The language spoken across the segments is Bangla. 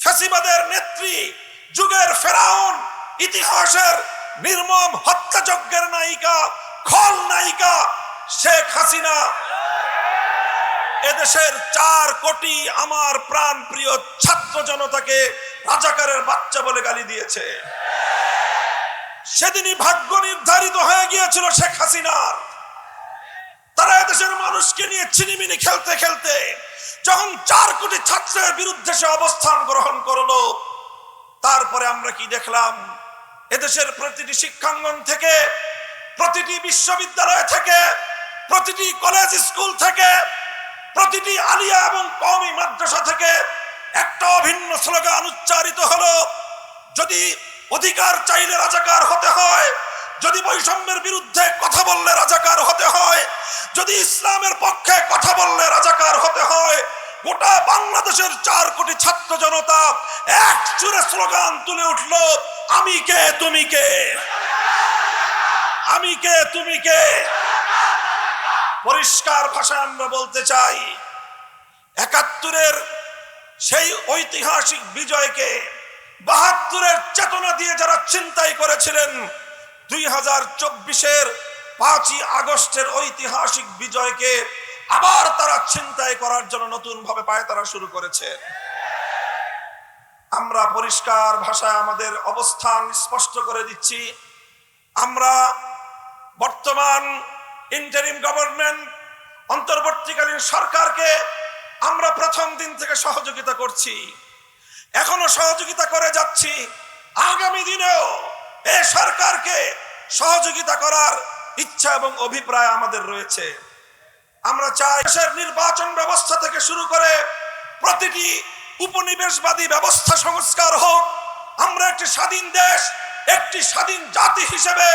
ফ্যাসিবাদের নেত্রী, যুগের ফেরাউন, ইতিহাসের নির্মম হত্যাযজ্ঞের নায়িকা, খল নায়িকা শেখ হাসিনা। এদেশের চার কোটি আমার প্রাণ প্রিয় ছাত্র জনতাকে রাজাকারের বাচ্চা বলে গালি দিয়েছে। সেদিনই ভাগ্য নির্ধারিত হয়ে গিয়েছিল শেখ হাসিনার। তারা এদেশের মানুষকে নিয়ে চিনিমিনি খেলতে খেলতে চার কোটি ছাত্রের বিরুদ্ধে সে অবস্থান গ্রহণ করল। তারপরে আমরা কি দেখলাম? এদেশের প্রতিটি শিক্ষাঙ্গন থেকে, প্রতিটি বিশ্ববিদ্যালয় থেকে, প্রতিটি কলেজ স্কুল থেকে, প্রতিটি আলিয়া এবং কওমি মাদ্রাসা থেকে একটা অভিন্ন স্লোগান উচ্চারিত হলো, যদি অধিকার চাইলে রাজাকার হতে হয়, যদি বৈষম্যের বিরুদ্ধে কথা বললে রাজাকার হতে হয়, যদি ইসলামের পক্ষে কথা বললে রাজাকার হতে গোটা বাংলাদেশের চার কোটি ছাত্র জনতা এক সুরে স্লোগান তুলে উঠল, আমি কে, তুমি কে? আমি কে, তুমি কে? পরিষ্কার ভাষায় আমরা বলতে চাই, একাত্তরের সেই ঐতিহাসিক বিজয়কে বাহাত্তরের চেতনা দিয়ে যারা চিন্তাই করেছিলেন, দুই হাজার চব্বিশের পাঁচই আগস্টের ঐতিহাসিক বিজয়কে আবার তারা চিন্তাই করার জন্য নতুন ভাবে পায় তারা শুরু করেছে। আমরা পরিষ্কার ভাষায় আমাদের অবস্থান স্পষ্ট করে দিচ্ছি। আমরা বর্তমান ইন্টারিম গভর্নমেন্ট অন্তর্বর্তীকালীন সরকারকে আমরা প্রথম দিন থেকে সহযোগিতা করছি। এখনও সহযোগিতা করে যাচ্ছি। আগামী দিনেও এই সরকারকে সহযোগিতা করার ইচ্ছা এবং অভিপ্রায় আমাদের রয়েছে। আমরা চাই দেশের নির্বাচন ব্যবস্থা থেকে শুরু করে প্রতিটি উপনিবেশবাদী ব্যবস্থা সংস্কার হোক। আমরা একটি স্বাধীন দেশ, একটি স্বাধীন জাতি হিসেবে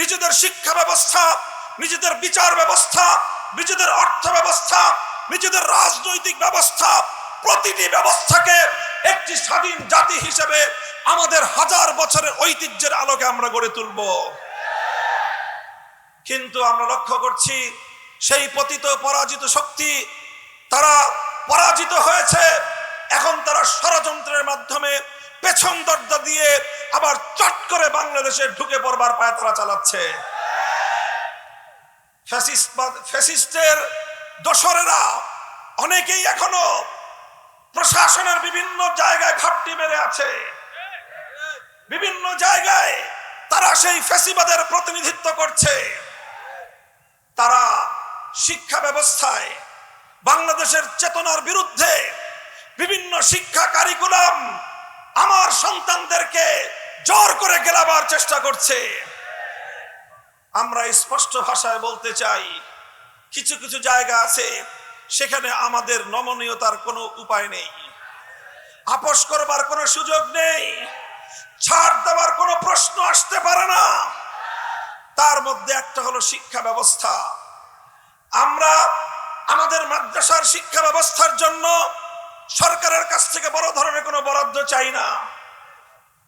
নিজেদের শিক্ষা ব্যবস্থা, নিজেদের বিচার ব্যবস্থা, নিজেদের অর্থ ব্যবস্থা, নিজেদের রাজনৈতিক ব্যবস্থা, প্রতিটি ব্যবস্থাকে একটি স্বাধীন জাতি হিসেবে আমাদের হাজার বছরের ঐতিহ্যের আলোকে আমরা গড়ে তুলব। কিন্তু আমরা লক্ষ্য করছি সেই পতিত পরাজিত শক্তি তারা পরাজিত হয়েছে। এখন তারা ষড়যন্ত্রের মাধ্যমে পেছন দরজা দিয়ে আবার চট করে বাংলাদেশে ঢুকে পড়বার পায় তারা চালাচ্ছে ফ্যাসিস্টের দোসরেরা অনেকেই এখনও প্রশাসনের বিভিন্ন জায়গায় ঘাপটি মেরে আছে। বিভিন্ন জায়গায় তারা সেই ফ্যাসিবাদের প্রতিনিধিত্ব করছে তারা ব্যবস্থায় বাংলাদেশের চেতনার বিরুদ্ধে বিভিন্ন শিক্ষা কারিকুলাম আমার সন্তানদেরকে জোর করে গেলাবার চেষ্টা করছে। আমরা স্পষ্ট ভাষায় বলতে চাই, কিছু কিছু জায়গা আছে, সেখানে আমাদের নমনীয়তার কোনো উপায় নেই। আপোষ করবার কোনো সুযোগ নেই, ছাড় দেওয়ার কোনো প্রশ্ন আসতে পারে না। তার মধ্যে একটা হলো শিক্ষা ব্যবস্থা। আমরা আমাদের মাদ্রাসার শিক্ষা ব্যবস্থার জন্য সরকারের কাছ থেকে বড় ধরনের কোনো বরাদ্দ চাই না।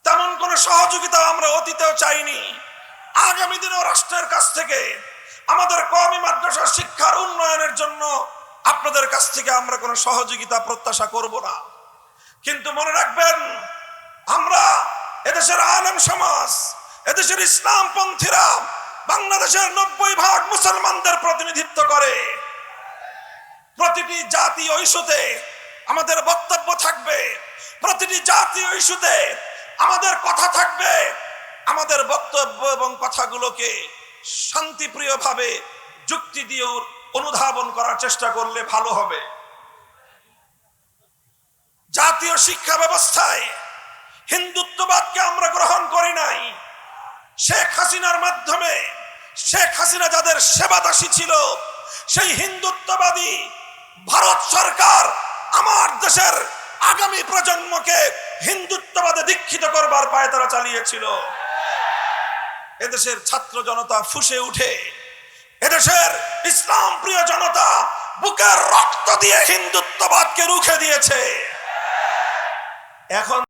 তেমন কোনো সহযোগিতা আমরা অতীতেও চাইনি। আগামী দিনেও রাষ্ট্রের কাছ থেকে আমাদের কওমি মাদ্রাসার শিক্ষার উন্নয়নের জন্য আপনাদের কাছ থেকে আমরা কোনো সহযোগিতা প্রত্যাশা করব না। কিন্তু মনে রাখবেন, আমরা এদেশের আলেম সমাজ, এদেশের ইসলামপন্থীরা বাংলাদেশের নব্বই ভাগ মুসলমানদের প্রতিনিধিত্ব করে। প্রতিটি জাতি ইস্যুতে আমাদের বক্তব্য থাকবে। প্রতিটি জাতি ইস্যুতে আমাদের কথা থাকবে। আমাদের বক্তব্য এবং কথাগুলোকে শান্তিপ্রিয়ভাবে যুক্তি দিয়ে অনুধাবন করার চেষ্টা করলে ভালো হবে। জাতীয় শিক্ষা ব্যবস্থায় হিন্দুত্ববাদকে আমরা গ্রহণ করি নাই। শেখ হাসিনার মাধ্যমে, শেখ হাসিনা যাদের সেবাদাসী ছিল, সেই হিন্দুত্ববাদী ভারত সরকার আমার দেশের আগামী প্রজন্মকে হিন্দুত্ববাদে দীক্ষিত করবার পায় তারা চালিয়েছিল। এদেশের ছাত্র জনতা ফুসে উঠে, এদেশের ইসলাম প্রিয় জনতা বুকের রক্ত দিয়ে হিন্দুত্ববাদকে রুখে দিয়েছে। এখন